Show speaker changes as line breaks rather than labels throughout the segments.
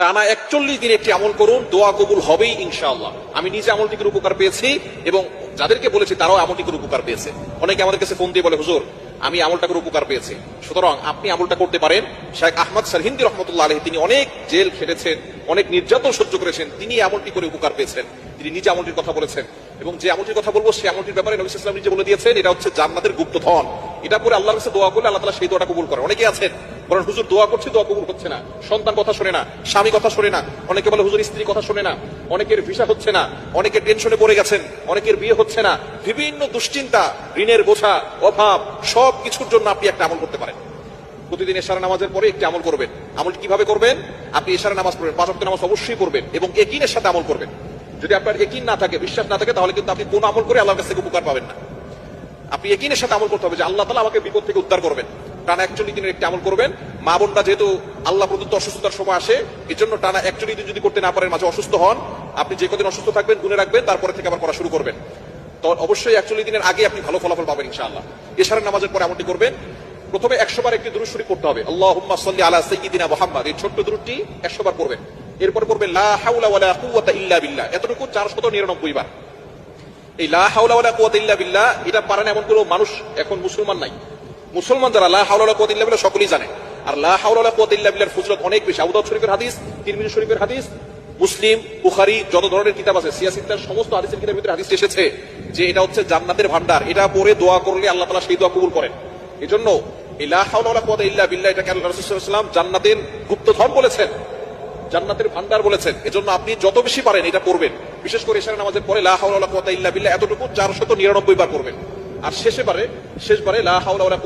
টানা একচল্লিশ দিন একটি আমল করুন, দোয়া কবুল হবেই ইনশাআল্লাহ। আমি নিজে আমলটিকে উপকার পেয়েছি এবং যাদেরকে বলেছি তারাও আমলটিকে উপকার পেয়েছে। অনেকে আমাদের কাছে ফোন দিয়ে বলে, হুজুর, আমি আমলটাকে উপকার পেয়েছি। সুতরাং আপনি আমলটা করতে পারেন। শেখ আহমদ সারহিন্দি রহমতুল্লাহ আলহী তিনি অনেক জেল খেটেছেন, অনেক নির্যাতন সহ্য করেছেন, তিনি আমলটি করে উপকার পেয়েছেন। তিনি নিজে আমলটির কথা বলেছেন। এবং যে আমলটির কথা বলব, সেই আমলটির ব্যাপারে নবী ইসলাম নিজে বলে দিয়েছেন, এটা হচ্ছে জান্নাতের গুপ্তধন। এটা করে আল্লাহর কাছে দোয়া করলে আল্লাহ তাআলা সেই দোয়াটা কবুল করে অনেকে আছেন বলেন, হুজুর, দোয়া করছি, দোয়া কবুল হচ্ছে না। সন্তান কথা শোনে না, স্বামী কথা শোনে না, অনেকে বলে, হুজুর, স্ত্রী কথা শোনে না, অনেকের ভিসা হচ্ছে না অনেকের টেনশনে পড়ে গেছেন, অনেকের বিয়ে হচ্ছে না, বিভিন্ন দুশ্চিন্তা, ঋণের বোঝা, অভাব সব কিছুর জন্য আপনি একটা আমল করতে পারেন। প্রতিদিন এশারা নামাজের পরে একটি আমল করবেন। আমল কীভাবে করবেন? আপনি এশারা নামাজ পড়বেন, পাঁচ ওয়াক্ত নামাজ অবশ্যই পড়বেন এবং একিনের সাথে আমল করবেন। যদি আপনার একিন না থাকে, বিশ্বাস না থাকে, তাহলে কিন্তু আপনি কোন আমল করে আল্লাহর কাছ থেকে উপকার পাবেন না। আপনি একিনের সাথে আমল করতে হবে যে আল্লাহ তালা আমাকে বিপদ থেকে উদ্ধার করবেন। টানা একচল্লিশ দিনের একটি আমল করবেন। মা বোনটা যেহেতু আল্লাহ প্রদত্ত অসুস্থতার সময় আসে এই জন্য টানা একচল্লিশ দিন যদি করতে না পারেন, মাঝে অসুস্থ হন, আপনি যে কদিন অসুস্থ থাকবেন, গুনে রাখবেন, তারপরে থেকে আবার করা শুরু করবেন। তো অবশ্যই একচল্লিশ দিনের আগে আপনি ভালো ফলাফল পাবেন ইনশাআল্লাহ। এশারের নামাজের পরে আমলটি করবেন। প্রথমে একশো বার একটি শরীফ পড়তে হবে। আল্লাহ সাল্লি আলা সাইয়্যিদিনা মুহাম্মদ। এই ছোট্ট দুরুদটি একশো বার পড়বেন। এরপর পড়বেন, লা হাওলা ওয়ালা কুওয়াতা ইল্লা বিল্লাহ। এতটুকু চারশত নিরানব্বই বার। এই লা হাওলা ওয়ালা কুওয়াতা ইল্লা বিল্লাহ, এটা পারেন এমন কোনো মানুষ এখন মুসলমান নাই। মুসলমান যারা লা হাওলা ইল্লা বিল্লাহ সকলেই জানে। আর লা হাওলা কুওয়াতা ইল্লা বিল্লাহর ফজিলত অনেক বেশি। আবু দাউদ শরীফের হাদিস, তিরমিজি শরীফের হাদিস, মুসলিম, বুখারী, যত ধরনের কিতাব আছে সিয়াসিত্তার সমস্ত হাদিসের কিতাবের ভিতরে হাদিস এসেছে যে এটা হচ্ছে জান্নাতের ভান্ডার এটা পড়ে দোয়া করলে আল্লাহ তাআলা সেই দোয়া কবুল করেন। এজন্য এই লা হাওলা ওয়ালা কুওয়াতা ইল্লা বিল্লাহ এটাকে আল্লাহ ওয়াসাল্লাম জান্নাতের গুপ্তধন বলেছেন, জান্নাতের ভান্ডার বলেছেন। এজন্য আপনি যত বেশি পারেন এটা করবেন। বিশেষ করে ইশারা নামাজের পরে লা হাওলা ওয়ালা ইল্লা বিল্লাহ এতটুকু 499 বার করবেন আর শেষে বারে শেষবারে লা হাওলা ওয়ালা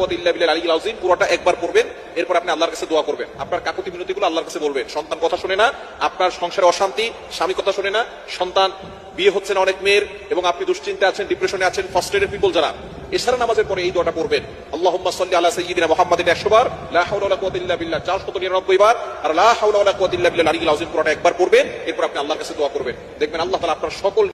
পুরোটা একবার পড়বেন, এরপর আপনি আল্লাহর কাছে দোয়া করবেন। আপনার কাকুতি মিনতিগুলো আল্লাহর কাছে বলবেন। সন্তান কথা শুনে না, আপনার সংসারে অশান্তি, স্বামী কথা শুনে না, সন্তান, বিয়ে হচ্ছে না অনেক মেয়ের, এবং আপনি দুশ্চিন্তা আছেন ডিপ্রেশনে আছেন ফার্স্টেডের পিপল যারা এছাড়া নামাজের পরে এই দোয়াটা পড়বেন। আল্লাহুম্মা সাল্লি আলা সাইয়্যিদিনা মুহাম্মাদিন 100 বার, লা হাওলা ওয়ালা কুওয়াতা ইল্লা বিল্লাহ 499 বার, আর লা হাওলা ওয়ালা ইল্লা পুরোটা একবার পড়বেন, এরপর আপনি আল্লাহর কাছে দোয়া করবেন। দেখবেন আল্লাহ তাআলা আপনার সকল